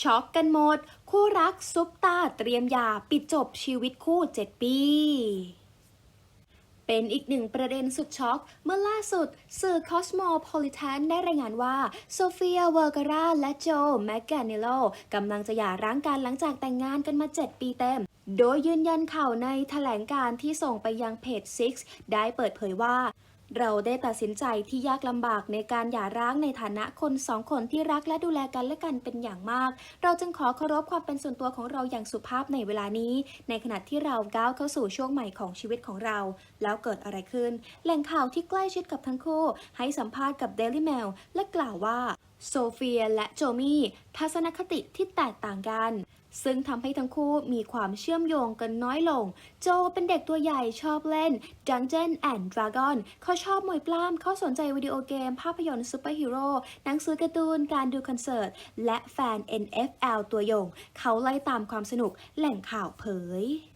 ช็อกกันหมด คู่รักซุปตาเตรียมยาปิดจบชีวิตคู่ 7 ปี เป็นอีกหนึ่งประเด็นสุดช็อก เมื่อล่าสุด สื่อ Cosmopolitan ได้รายงานว่า โซเฟีย เวอร์การา และโจ แมกแกนิโลกำลังจะหย่าร้างกันหลังจากแต่งงานกันมา 7 ปีเต็มโดยยืนยันข่าวในแถลงการที่ส่งไปยังเพจ Six ได้เปิดเผยว่า เราได้ตัดสินใจที่ยากลำบากในการหย่าร้างในฐานะคนสองคนที่รักและดูแลกันและกันเป็นอย่างมาก เราจึงขอเคารพความเป็นส่วนตัวของเราอย่างสุภาพในเวลานี้ ในขณะที่เราก้าวเข้าสู่ช่วงใหม่ของชีวิตของเรา แล้วเกิดอะไรขึ้น แหล่งข่าวที่ใกล้ชิดกับทั้งคู่ ให้สัมภาษณ์กับ Daily Mail และกล่าวว่า โซเฟียและโจมี่ทัศนคติที่แตกต่างกัน ซึ่งทำให้ทั้งคู่มีความเชื่อมโยงกันน้อยลง โจเป็นเด็กตัวใหญ่ชอบเล่น Dungeon and Dragon เขาชอบมวยปล้ำเขาสนใจวิดีโอเกม ภาพยนตร์ซูเปอร์ฮีโร่หนังสือการ์ตูน การดูคอนเสิร์ต และแฟน NFL ตัวยง เขาไล่ตามความสนุกแหล่งข่าวเผย